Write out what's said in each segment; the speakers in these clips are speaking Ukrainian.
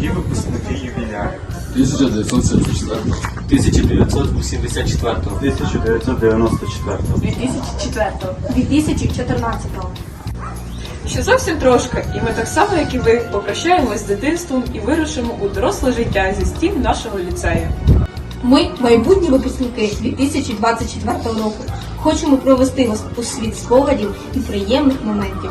Дорогі випускники ювіляри 1974 1984 1994 2004 2014 Ще зовсім трошки, і ми так само, як і ви, попрощаємось з дитинством і вирушимо у доросле життя зі стін нашого ліцею. Ми, майбутні випускники 2024 року, хочемо провести вас у світ спогадів і приємних моментів.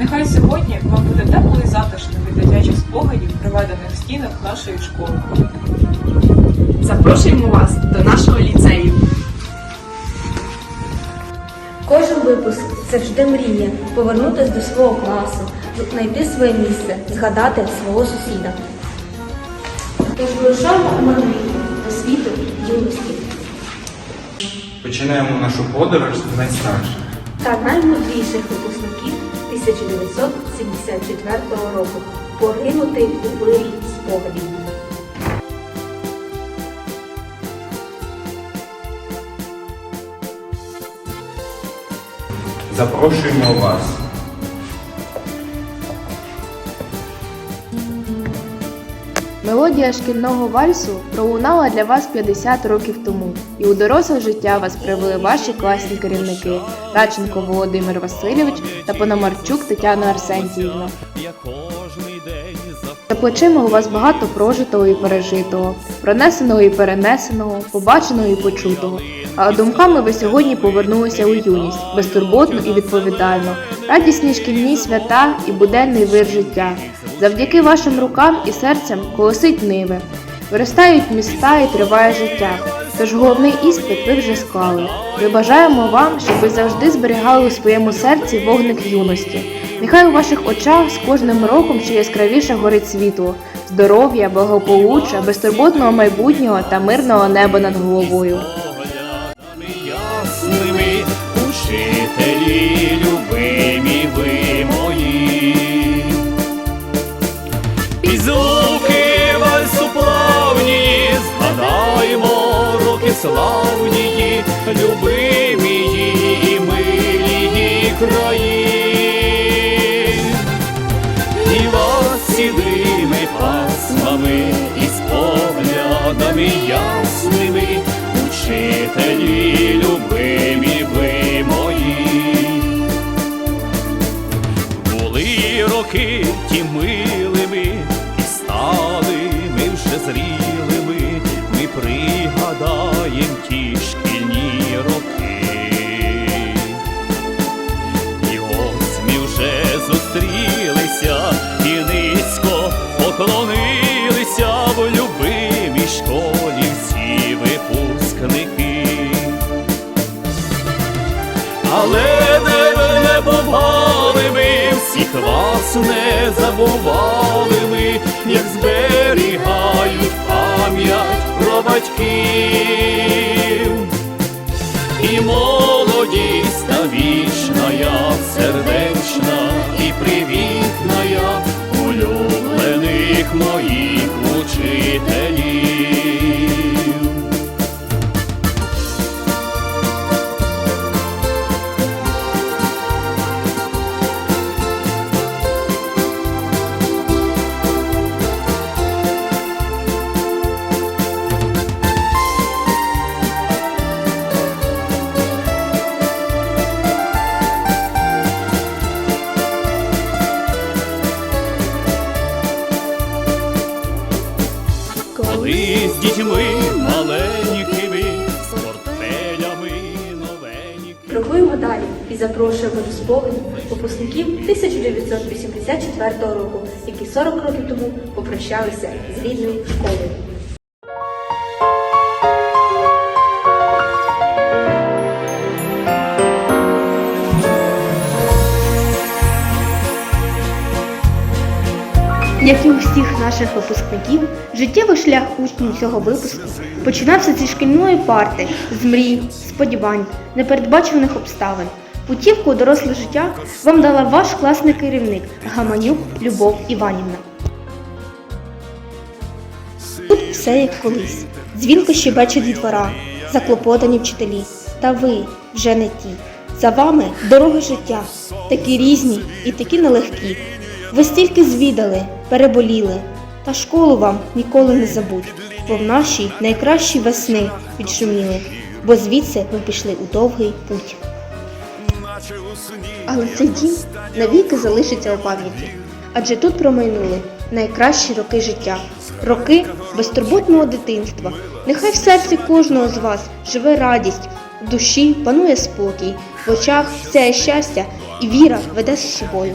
Нехай сьогодні вам буде тепло і затишно від дитячих спогадів, приведених в стінах нашої школи. Запрошуємо вас до нашого ліцею. Кожен випуск завжди мріє повернутися до свого класу, знайти своє місце, згадати свого сусіда. Тож вирушаємо у мандрівку до світу юності Починаємо нашу подорож з найстарших. та наймудріших випускників 1974 року поринути у вирій спогадів. Запрошуємо вас. Мелодія шкільного вальсу пролунала для вас 50 років тому, і у доросле життя вас привели ваші класні керівники Радченко Володимир Васильович та Пономарчук Тетяна Арсентіївна. За плечима у вас багато прожитого і пережитого, пронесеного і перенесеного, побаченого і почутого. А думками ви сьогодні повернулися у юність, безтурботно і відповідально, радісні шкільні свята і буденний вир життя. Завдяки вашим рукам і серцям колосить ниви, виростають міста і триває життя. Тож головний іспит ви вже склали. Ми бажаємо вам, щоб ви завжди зберігали у своєму серці вогник юності. Нехай у ваших очах з кожним роком ще яскравіше горить світло, здоров'я, благополуччя, безтурботного майбутнього та мирного неба над головою. ясними, учителі, любимі поглядами ясними, учителі, любимі ви мої. Були роки ті милими, і стали ми вже зрілими, ми пригадаєм ті шкільні роки. І ось ми вже зустрілися і низько поклонилися вас не забували ми, як зберігають пам'ять про батьків. Крокуємо далі і запрошуємо до спогадів випускників 1984 року, які 40 років тому попрощалися з рідною школою. Як і у всіх наших випускників, життєвий шлях учнів цього випуску починався зі шкільної парти, з мрій, сподівань, непередбачуваних обставин. Путівку у доросле життя вам дала ваш класний керівник Гаманюк Любов Іванівна. Тут все як колись. Дзвінко щебече дітвора, заклопотані вчителі. Та ви вже не ті. За вами дороги життя, такі різні і такі нелегкі. Ви стільки звідали, переболіли, Та школу вам ніколи не забудь, бо в нашій найкращі весни відшуміли, бо звідси ви пішли у довгий путь. Але цей дім навіки залишиться у пам'яті, адже тут промайнули найкращі роки життя, роки безтурботного дитинства. Нехай в серці кожного з вас живе радість, в душі панує спокій, в очах сяє щастя і віра веде з собою.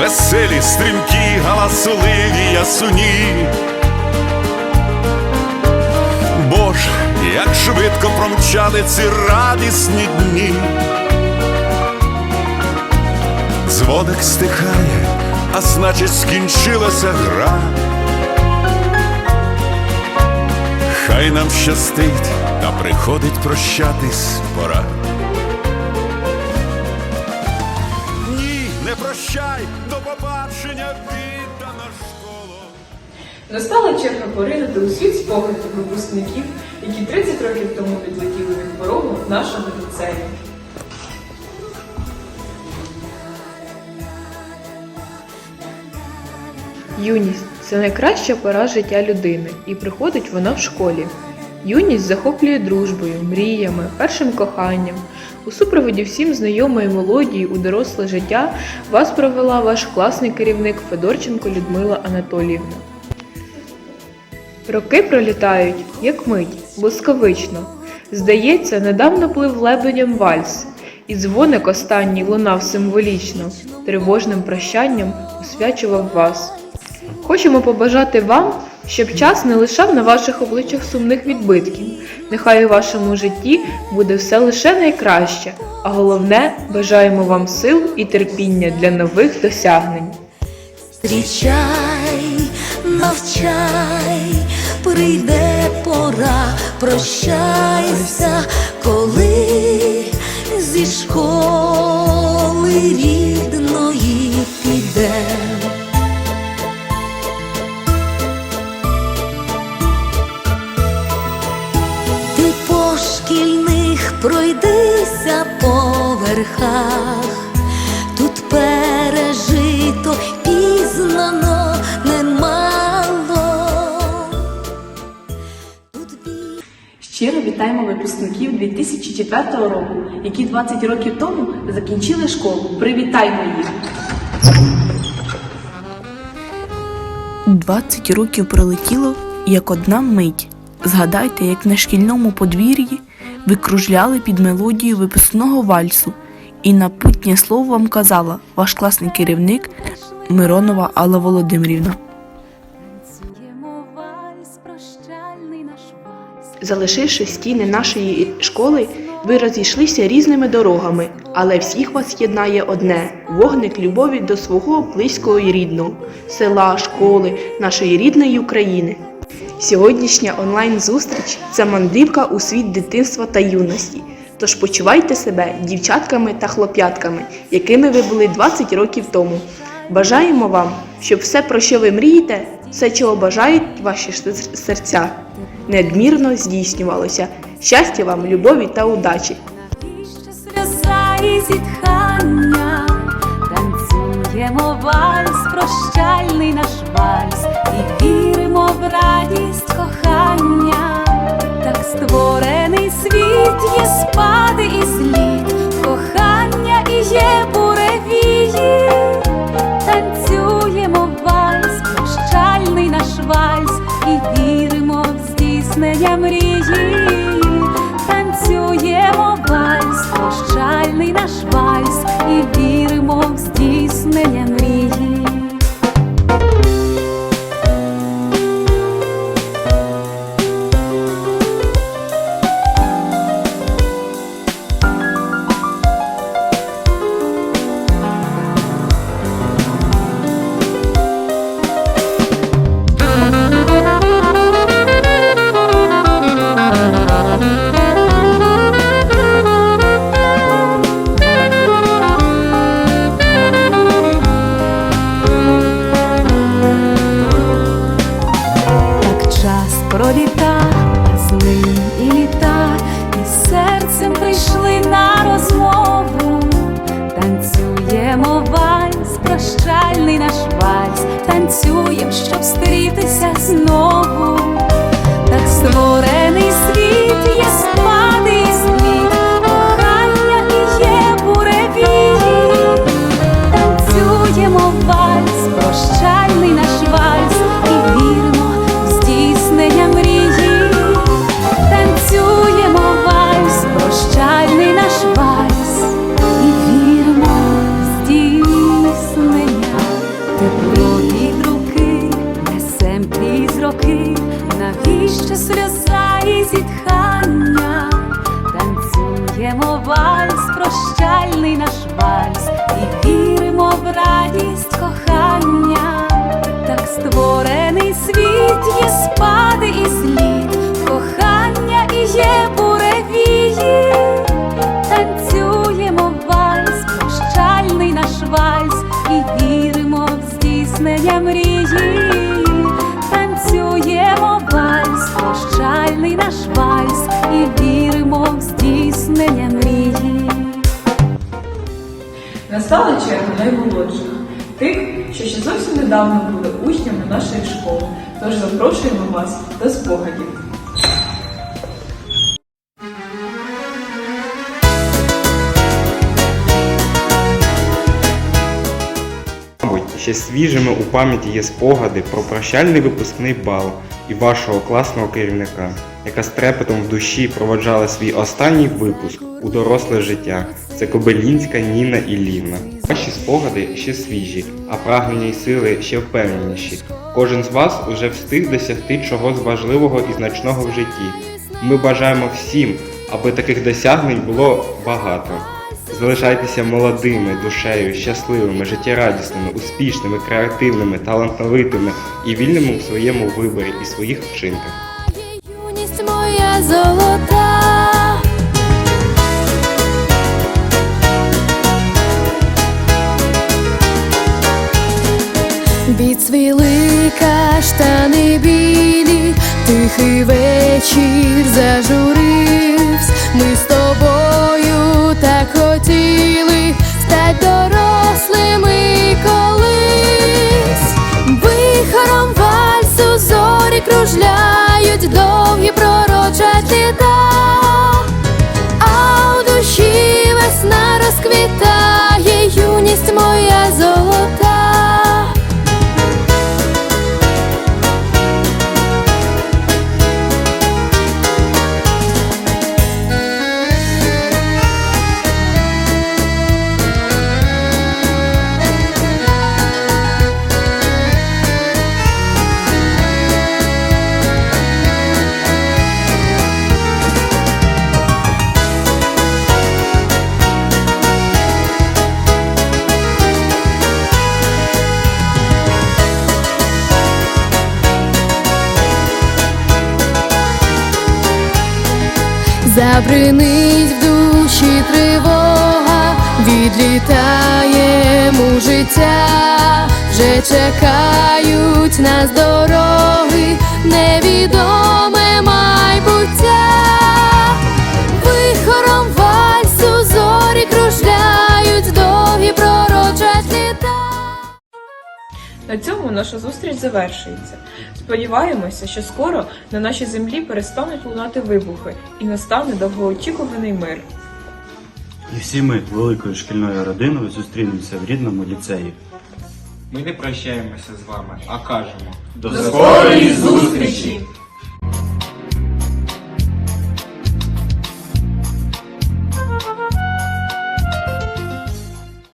веселі, стрімкі, галасливі ясуні. Боже, як швидко промчали ці радісні дні. Дзвоник стихає, а значить скінчилася гра. Хай нам щастить, та приходить прощатись пора. Ні, не прощай, Настала черга поринути у світ спогадів випускників, які 30 років тому підлетіли від порогу нашого ліцею. Юність це найкраща пора життя людини, і приходить вона в школі. Юність захоплює дружбою, мріями, першим коханням. У супроводі всім знайомої мелодії у доросле життя вас провела ваш класний керівник Федорченко Людмила Анатоліївна. Роки пролітають, як мить, блискавично. Здається, недавно плив лебедям вальс, і дзвоник останній лунав символічно, тривожним прощанням освячував вас. Хочемо побажати вам, щоб час не лишав на ваших обличчях сумних відбитків. Нехай у вашому житті буде все лише найкраще, а головне, бажаємо вам сил і терпіння для нових досягнень. Зустрічай, навчай, прийде пора, прощайся, коли зі школи рідної підем. Ти по шкільних пройдися по верхах, випускників 2004 року, які 20 років тому закінчили школу. Привітаймо їх! 20 років пролетіло, як одна мить. Згадайте, як на шкільному подвір'ї ви кружляли під мелодію випускного вальсу, і напутнє слово вам казала ваш класний керівник Миронова Алла Володимирівна. Залишивши стіни нашої школи, ви розійшлися різними дорогами, але всіх вас єднає одне вогник любові до свого близького і рідного, села, школи, нашої рідної України. Сьогоднішня онлайн-зустріч це мандрівка у світ дитинства та юності. Тож почувайте себе дівчатками та хлоп'ятками, якими ви були 20 років тому. Бажаємо вам, щоб все, про що ви мрієте, все, чого бажають ваші сер- серця, неодмірно здійснювалося. Щастя вам, любові та удачі! що сльоза зітхання, танцюємо вальс, прощальний наш вальс, і віримо в радість кохання, так створений світ є спади і наш вальс танцюєм, щоб стрітися знову, так створений світ є спа. Настала черга наймолодших, тих, що ще зовсім недавно були учнями нашої школи. Тож запрошуємо вас до спогадів. Мабуть, ще свіжими у пам'яті є спогади про прощальний випускний бал і вашого класного керівника, яка з трепетом в душі проводжала свій останній випуск у доросле життя. Це Кобелінська Ніна Іллівна. Ваші спогади ще свіжі, а прагнення й сили ще впевненіші. Кожен з вас уже встиг досягти чогось важливого і значного в житті. Ми бажаємо всім, аби таких досягнень було багато. Залишайтеся молодими, душею, щасливими, життєрадісними, успішними, креативними, талановитими і вільними в своєму виборі і своїх вчинках. Юність моя золота. Каштани білі, тихий вечір зажуривсь. Ми з тобою так хотіли стать дорослими колись. Вихором вальсу зорі кружляють, довгі пророчать літа, Забринить в душі тривога, відлітаємо життя, вже чекають нас дороги, невідоме майбуття. Вихором вальсу На цьому наша зустріч завершується. Сподіваємося, що скоро на нашій землі перестануть лунати вибухи і настане довгоочікуваний мир. І всі ми великою шкільною родиною зустрінемося в рідному ліцеї. Ми не прощаємося з вами, а кажемо До скорої зустрічі!